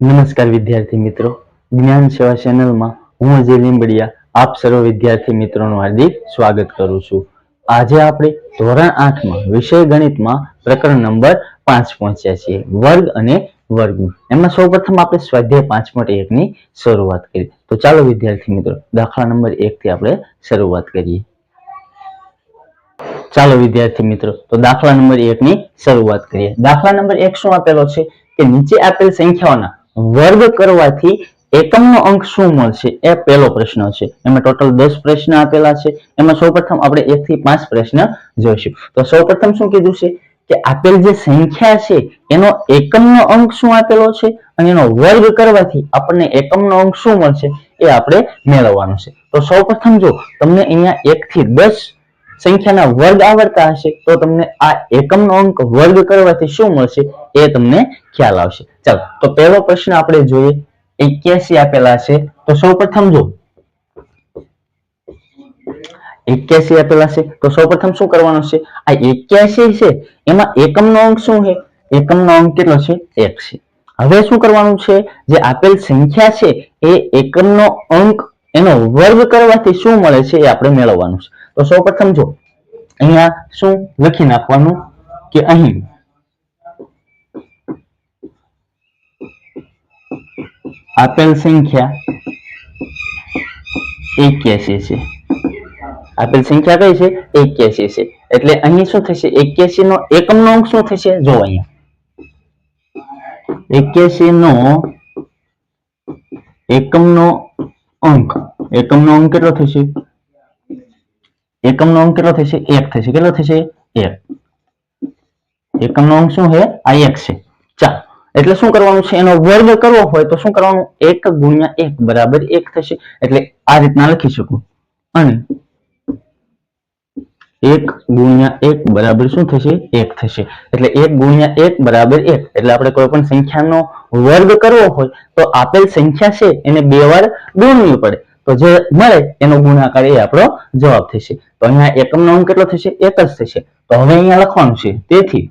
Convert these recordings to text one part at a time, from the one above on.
નમસ્કાર વિદ્યાર્થી મિત્રો. જ્ઞાન સેવા ચેનલમાં હું અજય લીંબડિયા, આપ સર્વ વિદ્યાર્થી મિત્રોનું હાર્દિક સ્વાગત કરું છું. આજે આપણે ધોરણ આઠમાં વિષય ગણિતમાં પ્રકરણ નંબર પાંચ પહોંચ્યા છીએ. વર્ગ અને વર્ગમૂળ એમાં સૌપ્રથમ આપણે સ્વાધ્યાય પાંચ પોઈન્ટ એકની શરૂઆત કરીએ. તો ચાલો વિદ્યાર્થી મિત્રો, દાખલા નંબર એક થી આપણે શરૂઆત કરીએ. ચાલો વિદ્યાર્થી મિત્રો, તો દાખલા નંબર એક ની શરૂઆત કરીએ. દાખલા નંબર એક શું આપેલો છે? કે નીચે આપેલ સંખ્યાઓના વર્ગ કરવાથી એકમનો અંક શું મળશે? એ પહેલો પ્રશ્ન છે. એમાં ટોટલ દસ પ્રશ્ન આપેલા છે. એમાં સૌપ્રથમ આપણે એક થી પાંચ પ્રશ્ન જોઈશું. તો સૌપ્રથમ શું કીધું છે? કે આપેલ જે સંખ્યા છે, એનો એકમનો અંક શું આપેલો છે? અને એનો વર્ગ કરવાથી આપણને એકમનો અંક શું મળશે? એ આપણે મેળવવાનું છે. તો સૌપ્રથમ જો તમને અહીંયા એક થી દસ સંખ્યાના વર્ગ આવડતા હશે, તો તમને આ એકમનો અંક વર્ગ કરવાથી શું મળશે એ તમને ખ્યાલ આવશે. ચાલો, તો પહેલો પ્રશ્ન આપણે જોઈએ. એક્યાસી આપેલા છે. તો સૌપ્રથમ જો, એક્યાસી આપેલા છે, તો સૌપ્રથમ શું કરવાનું છે? આ એક્યાસી છે, એમાં એકમનો અંક શું છે? એકમનો અંક કેટલો છે? એક છે. હવે શું કરવાનું છે? જે આપેલ સંખ્યા છે, એ એકમનો અંક એનો વર્ગ કરવાથી શું મળે છે એ આપણે મેળવવાનું છે. તો સૌ પ્રથમ જો, અહીંયા શું લખી નાખવાનું કે અહીં? આપેલ સંખ્યા એક્યાસી છે. આપેલ સંખ્યા કઈ છે? એક્યાસી છે. એટલે અહીં શું થશે? એક્યાસી નો એકમનો અંક શું થશે? જો અહીંયા. એક્યાસી નો એકમનો અંક. એકમનો અંક કેટલો થશે? એકમનો અંક કેટલો થશે? એક થશે. કેટલો થશે? એક. એકમનો અંક શું છે? આ એક છે. ચાલ. એટલે શું કરવાનું છે? એનો વર્ગ કરવો હોય તો શું કરવાનું? એક ગુણ્યા એક બરાબર એક થશે. એટલે આ રીતના લખી શકું. અને એક ગુણ્યા એક બરાબર શું થશે? એક થશે. એટલે એક ગુણ્યા એક બરાબર એક. એટલે આપણે કોઈ પણ સંખ્યાનો વર્ગ કરવો હોય તો આપેલ સંખ્યા છે એને બે વાર ગુણવી પડે. તો જે મળે એનો ગુણાકાર એ આપણો જવાબ થશે. તો અહીંયા એકમનો અંક કેટલો થશે? એક જ થશે. તો હવે અહીંયા લખવાનું છે. તેથી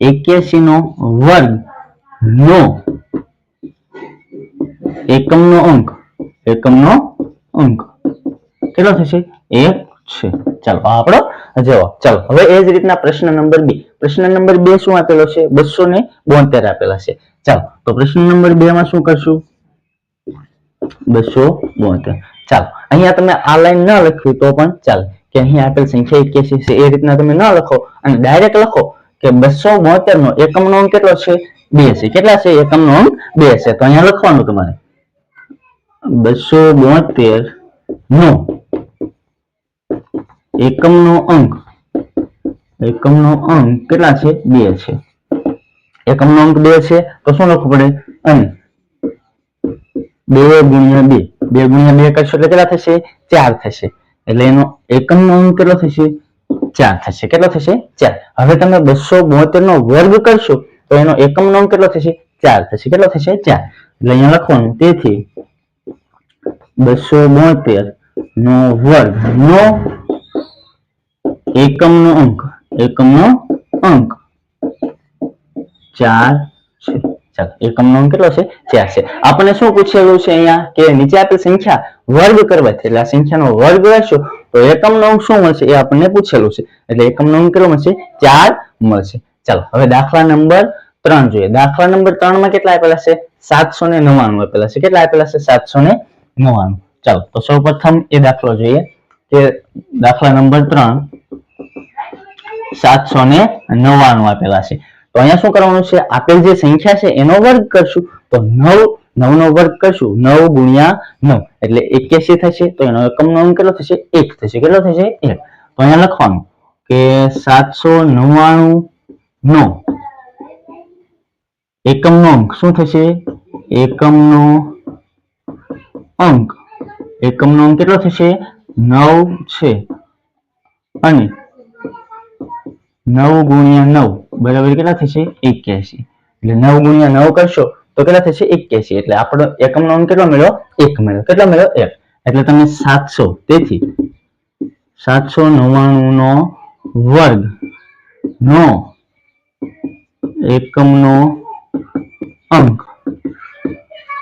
એક્યાસી નો વર્ગ નો એકમનો અંક એકમનો અંક કેટલો થશે? એક છે. ચાલો આપણો જવાબ. ચાલો, હવે એ જ રીતના પ્રશ્ન નંબર બે. પ્રશ્ન નંબર બે શું આપેલો છે? બસો ને બોતેર આપેલા છે. ચાલો, તો પ્રશ્ન નંબર બે માં શું કરશું? બસો બોતેર. ચાલો, અહીંયા તમે આ લાઈન ન લખવી તો પણ ચાલે. કે અહીંયા આપેલ સંખ્યા એક્યાસી છે, એ રીતના તમે ન લખો અને ડાયરેક્ટ લખો કે બસો બોતેર નો એકમનો અંક કેટલો છે? બે કેટલા છે? એકમનો અંક બે છે. તો અહીંયા લખવાનું તમારે. બસો બોતેર નો એકમનો અંક એકમનો અંક કેટલા છે? બે છે. એકમનો અંક બે છે. તો શું લખવું પડે? અને બે ગુણ્યા બે. બે ગુણ્યા બે કરશો એટલે કેટલા થશે? ચાર થશે. એટલે એનો એકમનો અંક કેટલો થશે? ચાર થશે. કેટલો થશે? ચાર. હવે તમે બસો બોતેર નો વર્ગ કરશો તો એનો એકમ નો અંક કેટલો થશે? ચાર થશે. કેટલો થશે? ચાર. એટલે અહીંયા લખવાનું. તેથી બસો બોતેર નો વર્ગ નો એકમ નો અંક. એકમ નો અંક. ચાર છે. એકમનો અંક કેટલો છે? ચાર છે આપણને શું પૂછેલું છે અહીંયા? કે નીચે આપેલ સંખ્યા વર્ગ કરવાથી એટલે આ સંખ્યાનો વર્ગ કરશો તો એકમનો અંક શું મળશે? એ આપણને પૂછેલું છે. એટલે એકમનો અંક કેટલો મળશે? ચાર મળશે. ચાલો, હવે દાખલા નંબર ત્રણ જોઈએ. દાખલા નંબર ત્રણમાં કેટલા આપેલા છે? સાતસો ને નવ્વાણું આપેલા છે. કેટલા આપેલા છે? સાતસો ને નવ્વાણું. ચાલો, તો સૌ પ્રથમ એ દાખલો જોઈએ કે દાખલા નંબર ત્રણ સાતસો ને નવ્વાણું આપેલા છે. તો અહીંયા શું કરવાનું છે? આપેલ જે સંખ્યા છે એનો વર્ગ કરશું. તો નવ નવ નો વર્ગ કરશું. નવ ગુણ્યા નવ. એટલે એક્યાસી થશે. તો એનો એકમનો અંક કેટલો થશે? એક થશે. કેટલો થશે? એક. તો અહીંયા લખવાનું કે સાતસો નવ્વાણું નો. એકમનો અંક શું થશે? એકમનો અંક. એકમનો અંક કેટલો થશે? નવ છે. અને નવ ગુણ્યા નવ, બરાબર કેટલા થશે? એક્યાસી. એટલે નવ ગુણ્યા નવ કરશો, તો કેટલા થશે? એક્યાસી. એટલે આપણો એકમનો અંક કેટલો મળ્યો? એક મળ્યો. કેટલો મળ્યો? એક. એટલે તમે સાતસો, તેથી સાતસો નવ્વાણું નો વર્ગ નો એકમનો અંક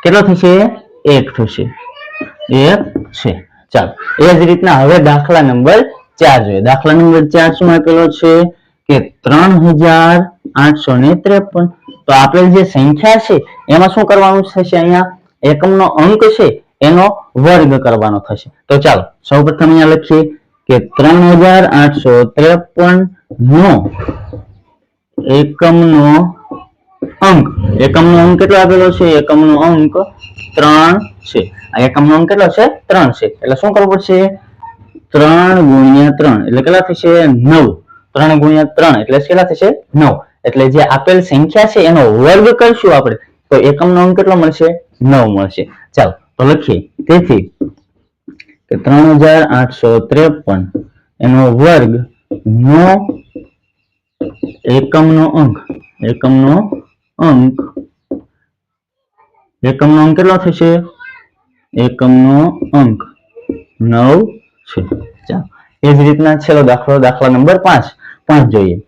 કેટલો થશે? એક થશે. એક છે. ચાલો. એ જ રીતના હવે દાખલા નંબર ચાર જોઈએ. દાખલા નંબર ચાર શું આપેલો છે? કે ત્રણ હજાર આઠસો ને ત્રેપન. તો આપેલ જે સંખ્યા છે, એમાં શું કરવાનું થશે અહીંયા? એકમનો અંક છે, એનો વર્ગ કરવાનો થશે. તો ચાલો, સૌપ્રથમ અહીંયા લખીએ કે ત્રણ હજાર આઠસો ત્રેપન નો એકમનો અંક. એકમનો અંક કેટલો આપેલો છે? એકમનો અંક ત્રણ છે. આ એકમનો અંક કેટલો છે? ત્રણ છે. એટલે શું કરવું પડશે? ત્રણ ગુણ્યા ત્રણ. એટલે કેટલા થશે? નવ. ત્રણ ગુણ્યા ત્રણ એટલે કેટલા થશે નવ. એટલે જે આપેલ સંખ્યા છે એનો વર્ગ કરશું આપણે, તો એકમનો અંક કેટલો મળશે? નવ મળશે. ચાલો, તો લખીએ. તેથી ત્રણ એનો વર્ગ નો એકમનો અંક એકમનો અંક એકમનો અંક કેટલો થશે? એકમનો અંક નવ છે. ચાલો એ જ રીતના છેલ્લો દાખલો, દાખલા નંબર પાંચ પાંચ જોઈએ.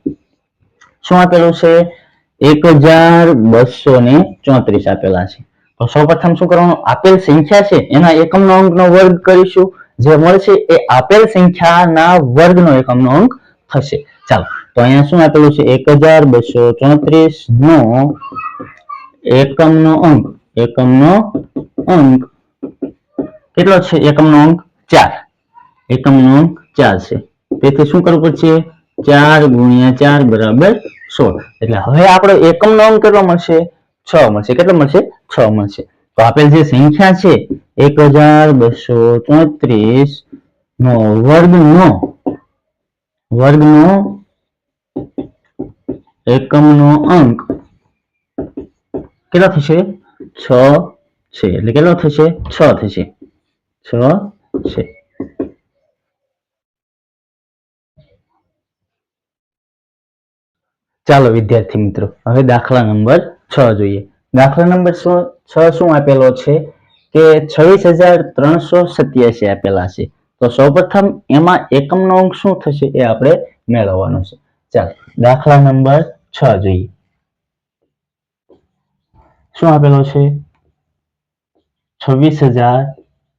શું આપેલું છે? એક હજાર બસો ને ચોત્રીસ આપેલા છે. તો સૌપ્રથમ શું કરવાનું? આપેલ સંખ્યા છે, એના એકમનો અંકનો વર્ગ કરીશું. જે મળશે એ આપેલ સંખ્યાના વર્ગનો એકમનો અંક થશે. ચાલો, તો અહીંયા શું આપેલું છે? એક હજાર બસો ચોત્રીસ નો એકમનો અંક એકમનો અંક. કેટલો છે એકમનો અંક? ચાર. એકમનો અંક ચાર છે. તેથી શું કરવું પડશે? ચાર ગુણ્યા ચાર બરાબર સોળ. એટલે હવે આપણો એકમનો અંક કેટલો મળશે? છ મળશે. કેટલો મળશે? છ મળશે. તો આપેલ જે સંખ્યા છે, એક હજાર બસો ચોત્રીસ નો વર્ગનો વર્ગનો એકમનો અંક કેટલો થશે? છ છે. એટલે કેટલો થશે? છ થશે. છ છે. ચાલો વિદ્યાર્થી મિત્રો, હવે દાખલા નંબર છ જોઈએ. દાખલા નંબર છ શું આપેલો છે? કે છવ્વીસ હજાર ત્રણસો સત્યાસી આપેલા છે. તો સૌપ્રથમ એમાં એકમનો અંક શું થશે એ આપણે મેળવવાનો છે. ચાલો, દાખલા નંબર છ જોઈએ. શું આપેલો છે? છવ્વીસ હજાર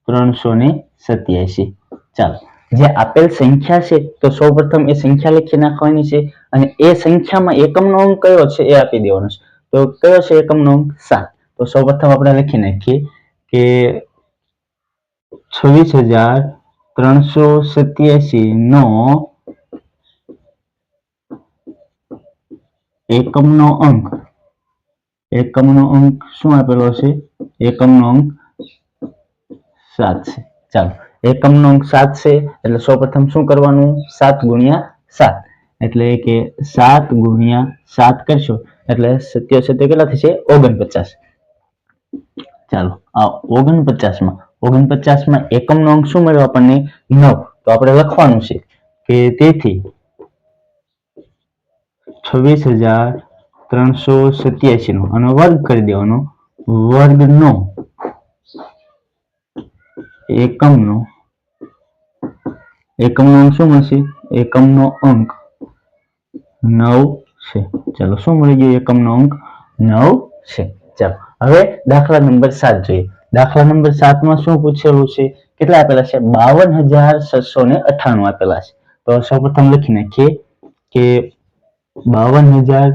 ત્રણસો ને સત્યાસી. ચાલો જે આપેલ સંખ્યા છે, તો સૌપ્રથમ એ સંખ્યા લખી નાખવાની છે અને એ સંખ્યામાં એકમનો અંક કયો છે એ આપી દેવાનો છે. તો કયો છે એકમનો અંક? સાત. તો સૌપ્રથમ આપણે લખી નાખીએ કે છવ્વીસ હજાર ત્રણસો સત્યાસી નો એકમનો અંક. એકમનો અંક શું આપેલો છે? એકમનો અંક સાત છે. ચાલો. એકમનો અંક સાત છે, એટલે સૌપ્રથમ શું કરવાનું? સાત ગુણ્યા સાત. એટલે કે સાત ગુણ્યા સાત કરશો, એટલે સત્ય કેટલા થશે? ઓગણપચાસ. ચાલો, આ ઓગણપચાસમાં ઓગણપચાસમાં એકમનો અંક શું મળ્યો આપણને? નવ. તો આપણે લખવાનું છે કે તેથી છવ્વીસ હજાર ત્રણસો સત્યાસી નો અને વર્ગ કરી દેવાનો. વર્ગનો એકમનો એકમનો અંક શું મળશે? એકમનો અંક નવ છે. ચાલો, શું મળી ગયું? એકમનો અંક નવ છે. ચાલો, હવે દાખલા નંબર સાત જોઈએ. દાખલા નંબર સાતમાં શું પૂછેલું છે? કેટલા આપેલા છે? બાવન હજાર છસો ને અઠાણું આપેલા છે. તો સૌપ્રથમ લખી નાખીએ કે બાવન હજાર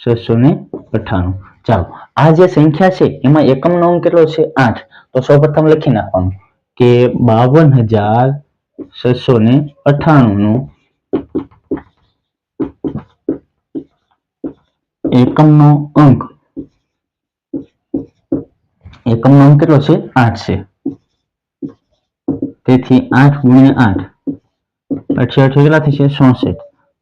છસો ને અઠાણું ચાલો, આ જે સંખ્યા છે, એમાં એકમનો અંક કેટલો છે? આઠ. તો સૌપ્રથમ લખી નાખવાનું કે બાવન હજાર છસો ને અઠાણું નું એકમનો અંક. એકમનો અંક કેટલો છે? આઠ છે. તેથી આઠ ગુણ્યા આઠ. અઠી અઠી કેટલા થશે? ચોસઠ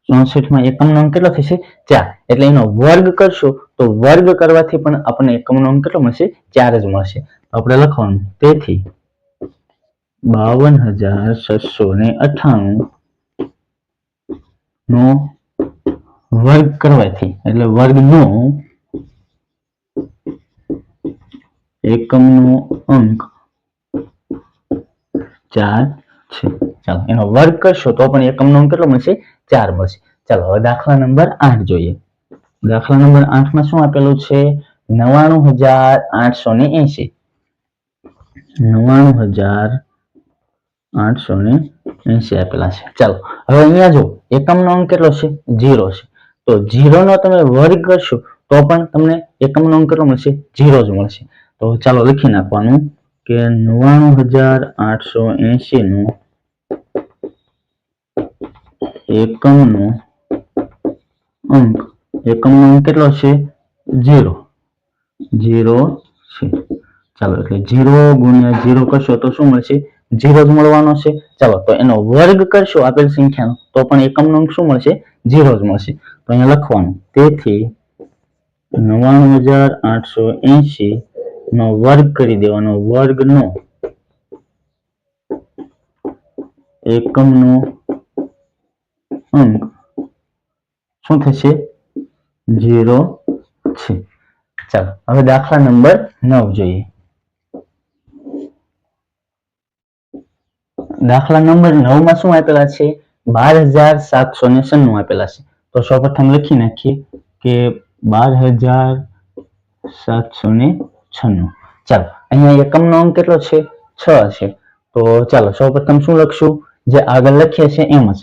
ચોસઠમાં એકમનો અંક કેટલો થશે? ચાર. એટલે એનો વર્ગ કરશો તો વર્ગ કરવાથી પણ આપણને એકમનો અંક કેટલો મળશે? ચાર જ મળશે. આપણે લખવાનું. તેથી બાવન હજાર છસો ને અઠાણું નો વર્ગ કરવાથી, એટલે વર્ગનો એકમનો અંક ચાર છે. ચાલો, એનો વર્ગ કરશો તો પણ એકમનો અંક કેટલો મળશે? ચાર મળશે. ચાલો, હવે દાખલા નંબર આઠ જોઈએ. દાખલા નંબર આઠમાં શું આપેલું છે? નવાણું હજાર આઠસો ને એસી નવાણું હજાર આઠસો ને એસી આપેલા છે. ચાલો, હવે અહીંયા જો એકમનો અંક કેટલો છે? જીરો છે. તો જીરોનો તમે વર્ગ કરશો, તો પણ તમને એકમનો અંક કેટલો મળશે? જીરો જ મળશે. તો ચાલો લખી નાખવાનું કે નવ્વાણું હજાર આઠસો એસી નું એકમનો અંક એકમનો અંક કેટલો છે? જીરો જીરો ચાલો, એટલે જીરો ગુણ્યા જીરો કરશો તો શું મળશે? જીરો જ મળવાનો છે. ચાલો, તો એનો વર્ગ કરશો આપેલ સંખ્યાનો, તો પણ એકમનો અંક શું મળશે? જીરો જ મળશે. તો અહીંયા લખવાનું, તેથી નવ્વાણું હજાર આઠસો એસી નો વર્ગ કરી દેવાનો વર્ગનો એકમનો અંક શું થશે? જીરો છે. ચાલો, હવે દાખલા નંબર નવ જોઈએ. દાખલા નંબર નવમાં શું આપેલા છે? બાર હજાર સાતસો ને સન્નું આપેલા છે. તો સૌપ્રથમ લખી નાખીએ કે બાર હજાર સાતસો ને છન્નું. ચાલો, અહીંયા એકમનો અંક કેટલો છે? છ છે. તો ચાલો, સૌપ્રથમ શું લખશું? જે આગળ લખીએ છીએ એમ જ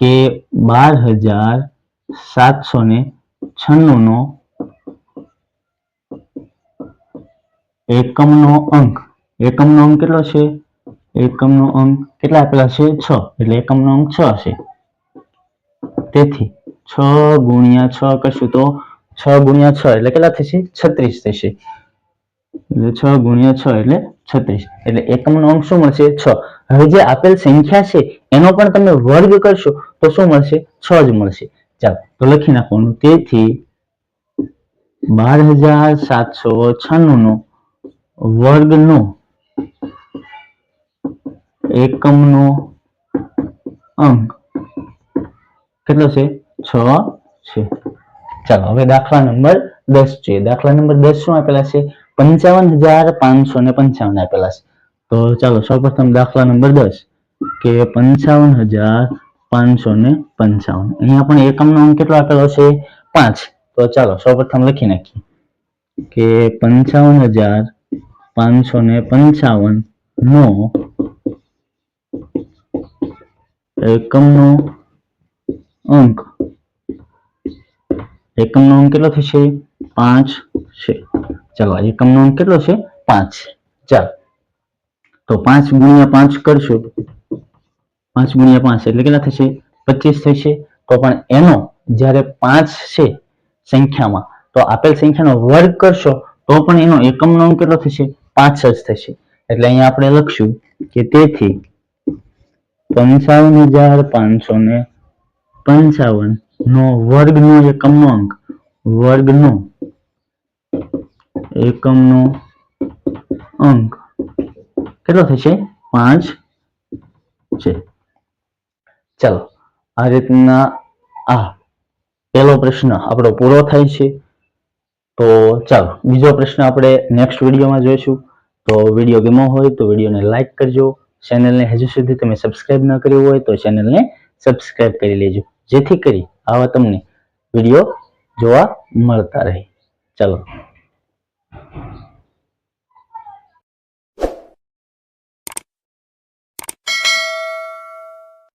કે બાર હજાર સાતસો ને છન્નું નો એકમનો અંક. એકમનો અંક કેટલો છે? એકમનો અંક કેટલા આપેલા છે? છ. એટલે એકમનો અંક છ છે તેથી છ ગુણ્યા છ કરશું તો છ ગુણ્યા છ એટલે કેટલા થશે? છત્રીસ થશે. એટલે છ ગુણ્યા છ એટલે છત્રીસ. એટલે એકમનો અંક શું મળશે? છ. હવે જે આપેલ સંખ્યા છે, એનો પણ તમે વર્ગ કરશો તો શું મળશે? છ જ મળશે. ચાલો, તો લખી નાખવાનું. તેથી બાર હજાર સાતસો છન્નું નો વર્ગનો એકમનો અંક. કેટલો છે? છ છે. ચાલો, હવે દાખલા નંબર દસ છે દાખલા નંબર દસ શું આપેલા છે પંચાવન હજાર પાંચસો ને પંચાવન આપેલા છે. તો ચાલો, સૌપ્રથમ દાખલા નંબર દસ કે પંચાવન હજાર પાંચસો ને પંચાવન. અહીંયા પણ એકમનો અંક કેટલો આપેલો છે? પાંચ. તો ચાલો, સૌપ્રથમ લખી નાખીએ. કે પંચાવન હજાર પાંચસો ને પંચાવન નો એકમનો અંક. એકમનો અંક કેટલો થશે? પાંચ છે. ચાલો એકમનો અંક કેટલો છે? પાંચ. ચાલો. તો પાંચ ગુણ્યા પાંચ કરશો પાંચ ગુણ્યા પાંચ એટલે કેટલા થશે? પચીસ થશે. તો પણ એનો જ્યારે પાંચ છે સંખ્યામાં, તો આપેલ સંખ્યાનો વર્ગ કરશો, તો પણ એનો એકમનો અંક કેટલો થશે? પાંચ જ થશે. એટલે અહીંયા આપણે લખશું કે તેથી પંચાવન હજાર પાંચસો ને પંચાવન. નો વર્ગનો એકમનો અંક વર્ગનો એકમનો અંક. કેટલો થશે? પાંચ છે. ચાલો, આ રીતના આ પહેલો પ્રશ્ન આપણો પૂરો થાય છે. તો ચાલો, બીજો પ્રશ્ન આપણે નેક્સ્ટ વિડીયોમાં જોઈશું. તો વીડિયો ગમો હોય તો વિડીયોને લાઈક કરજો. ચેનલને હજુ સુધી તમે સબસ્ક્રાઇબ ન કર્યું હોય તો ચેનલને સબસ્ક્રાઇબ કરી લેજો. જેથી કરી આવા તમને વીડિયો જોવા મળતા રહે. ચાલો.